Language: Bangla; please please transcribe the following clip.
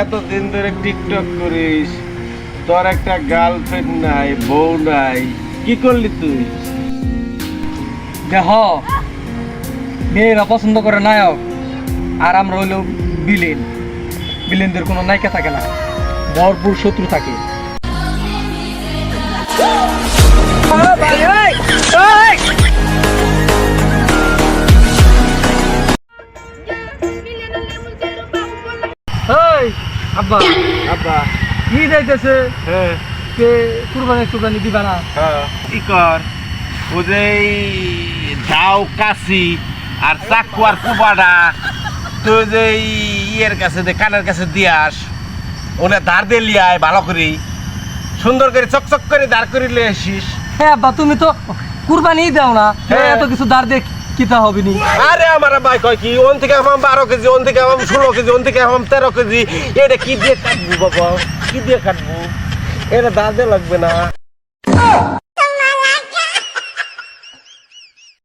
এতদিন ধরে টিকটক করিস। তোর একটা গার্লফ্রেন্ড নাই, বউ নাই। কি করলি তুই? দেহ, মেয়েরা পছন্দ করে নায়ক, আর আমরা হইল বিলেন বিলেনদের কোনো নায়িকা থাকে না। ভরপুর শত্রু থাকে। আব্বা আব্বা কি যাইতেছে? হ্যাঁ। কে কুরবানি টুরবানি দিবা না? হ্যাঁ। কি কর? ও যে দাও কাশি আর চাকু আর কুবাডা তুই যে ইয়ের কাছে দে কানের কাছে দিয়াস ওনে ধার দিয়ে লিয়ায় ভালো করে। সুন্দর করে চকচক করে দাঁড় করে লিয়ে আসিস। হ্যাঁ আব্বা তুমি তো কুরবানি দাও না। হ্যাঁ। এত কিছু দাঁড় দিয়ে কিতা হবে নি? আরে আমার ভাই কয় কি? ওন থেকে আমার বারো কেজি, ওন থেকে আমার ষোলো কেজি, ওন থেকে আমার তেরো কেজি। এটা কি দিয়ে কাটবো বাবা? কি দিয়ে কাটবো? এটা দাঁতে লাগবে না।